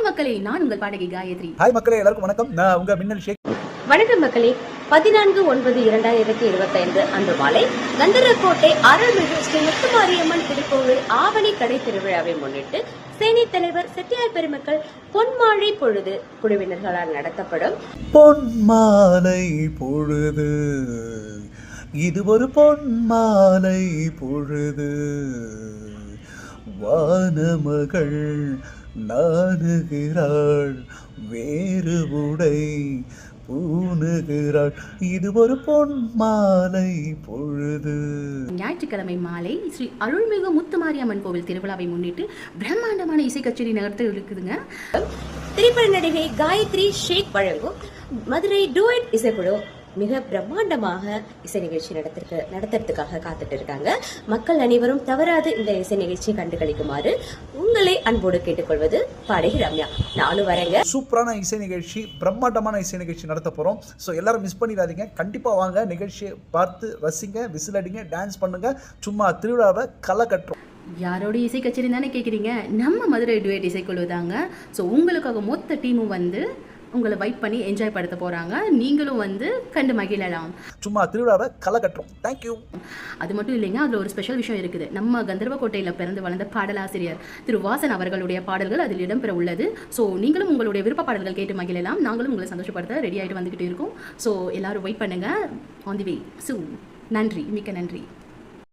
Hi மக்களே. நான் உங்கள் பாடகி காயத்ரி. ஹாய் மக்களே. எல்லாருக்கும் வணக்கம். நான் உங்க மின்னல் ஷேக். வணக்கம் மக்களே. பதினான்கு ஒன்பது இரண்டாயிரத்தி இருபத்தைந்து அன்று மாலை கந்தரக்கோட்டை அருள்மிகு ஸ்ரீ முத்துமாரியம்மன் திருக்கோவில் ஆவணி கடை திருவிழாவை முன்னிட்டு சேனை தலைவர் செட்டியார் பெருமக்கள் பொன்மாழை பொழுது குழுவினர்களால் நடத்தப்படும் பொன் மாலை பொழுது. இது ஒரு பொன் மாலை பொழுது. வானமகள் நாணுகிறாள் வேறு உடை பூணுகிறாள். இது ஒரு பொன் மாலை பொழுது. ஞாயிற்றுக்கிழமை மாலை ஸ்ரீ அருள்மிகு முத்துமாரியம்மன் கோவில் திருவிழாவை முன்னிட்டு பிரம்மாண்டமான இசை கச்சேரி நடத்த இருக்குதுங்க. திரைப்பட நடிகை காயத்ரி ஷேக் வழங்கும் மதுரை டூயட் இசைக்குழு மிக பிரம்மாண்டமாக இசை நிகழ்ச்சி நடத்திருக்கு நடத்துறதுக்காக காத்துட்டு இருக்காங்க மக்கள் அனைவரும் தவறாது இந்த இசை நிகழ்ச்சியை கண்டுகளிக்குமாறு உங்களை அன்போடு கேட்டுக்கொள்வது பாடகி ரம்யா. நானும் வரேங்க. சூப்பரான இசை நிகழ்ச்சி பிரம்மாண்டமான இசை நிகழ்ச்சி நடத்த போகிறோம் ஸோ எல்லாரும் மிஸ் பண்ணிடாதீங்க. கண்டிப்பாக வாங்க நிகழ்ச்சியை பார்த்து ரசிங்க விசில் அடிங்க டான்ஸ் பண்ணுங்க. சும்மா திருவிழாவை களை கட்டுறோம். யாரோட இசை கச்சேரி தானே கேட்குறீங்க நம்ம மதுரை டுவேட் இசைக்குழு தாங்க. ஸோ உங்களுக்காக மொத்த டீமும் வந்து உங்களை வைப் பண்ணி என்ஜாய் படுத்த போகிறாங்க நீங்களும் வந்து கண்டு மகிழலாம். சும்மா திருவிழாவை களை கட்டுறோம் தேங்க்யூ அது மட்டும் இல்லைங்க அதில் ஒரு ஸ்பெஷல் விஷயம் இருக்குது. நம்ம கந்தர்வக்கோட்டையில் பிறந்து வளர்ந்த பாடலாசிரியர் திரு வாசன் அவர்களுடைய பாடல்கள் அதில் இடம்பெற உள்ளது. ஸோ நீங்களும் உங்களுடைய விருப்ப பாடல்கள் கேட்டு மகிழலாம். நாங்களும் உங்களை சந்தோஷப்படுத்த ரெடி ஆகிட்டு வந்துக்கிட்டு இருக்கோம். ஸோ எல்லாரும் வெயிட் பண்ணுங்கள் ஆன் தி வே சூ நன்றி. மிக்க நன்றி.